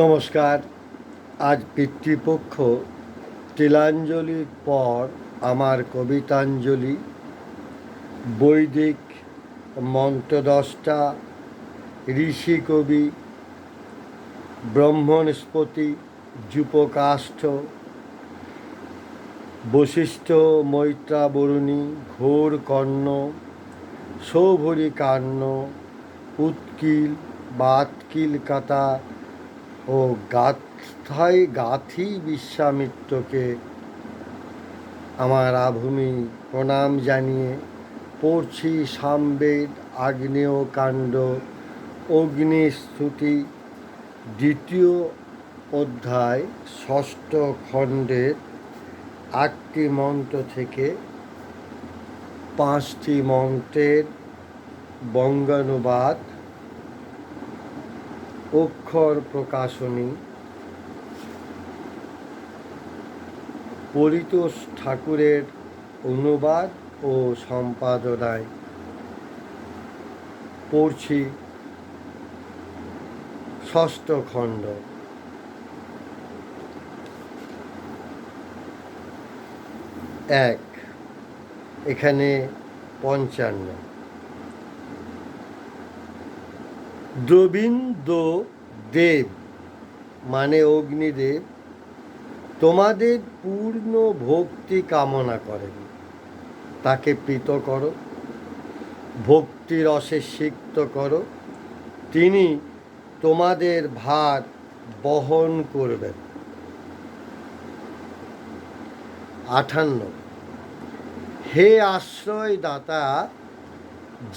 নমস্কার। আজ পিতৃপক্ষ তিলাঞ্জলির পর আমার কবিতাঞ্জলি, বৈদিক মন্ত্রদষ্টা ঋষি কবি, ব্রহ্মণস্পতি যুপকাষ্ঠ বশিষ্ঠ মৈত্রা বরুণী ঘোর কর্ণ সৌভরী কান্ন উৎকিল, বাতকিল কাতা ও গাথাই গাথি বিশ্বামিত্রকে আমার আভূমি প্রণাম জানিয়ে পড়ছি সামবেদ, আগ্নেয় কাণ্ড, অগ্নিস্তুতি, দ্বিতীয় অধ্যায়, ষষ্ঠ খণ্ডের আটটি মন্ত্র থেকে পাঁচটি মন্ত্রের বঙ্গানুবাদ অক্ষর প্রকাশনী পরিতোষ ঠাকুরের অনুবাদ ও সম্পাদনায় পড়ছি ষষ্ঠ খণ্ড। এক এখানে পঞ্চান্ন। দ্রবিন্দ দেব মানে অগ্নিদেব, তোমাদের পূর্ণ ভক্তি কামনা করেন। তাকে প্রীত করো ভক্তি রসে সিক্ত করো, তিনি তোমাদের ভার বহন করবেন। আঠান্ন, হে আশ্রয়দাতা,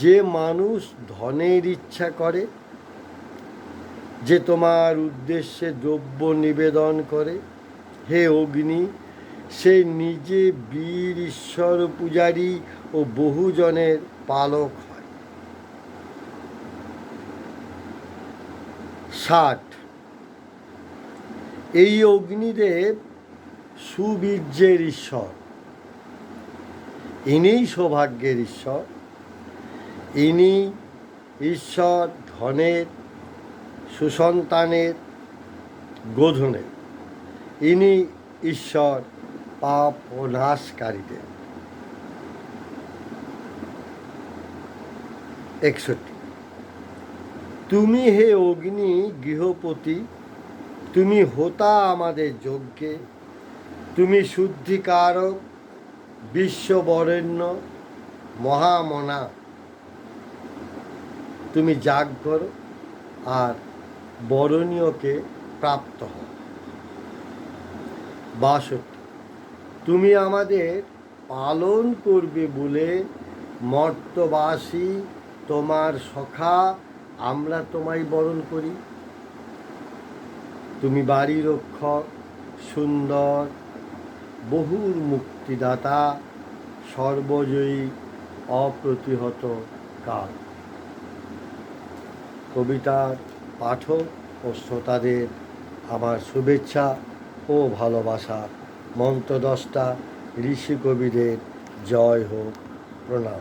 যে মানুষ ধনের ইচ্ছা করে যে তোমার উদ্দেশ্যে দ্রব্য নিবেদন করে, হে অগ্নি, সে নিজে বীর ঈশ্বর পূজারী ও বহুজনের পালক হয়। ষাট। এই অগ্নিদেব সুবীর্যের ঈশ্বর। ইনিই সৌভাগ্যের ঈশ্বর। ইনি ঈশ্বর ধনের সুসন্তানের গোধনের ইনি ঈশ্বর, পাপ ও নাশকারীদের। একষট্টি। তুমি হে অগ্নি গৃহপতি, তুমি হোতা আমাদের যজ্ঞে। তুমি শুদ্ধিকারক, বিশ্ববরেণ্য, মহামনা। তুমি যাগ করো আর বরণীয়কে প্রাপ্ত হও। বাষট্টি। তুমি আমাদের পালন করবে বলে মর্তবাসী, তোমার সখা, আমরা তোমায় বরণ করি। তুমি বাড়ি রক্ষক, সুন্দর, বহুর মুক্তিদাতা, সর্বজয়ী, অপ্রতিহত কাল। কবিতার পাঠক ও শ্রোতাদের আমার শুভেচ্ছা ও ভালোবাসা। মন্ত্রদষ্টা ঋষি কবিদের জয় হোক প্রণাম।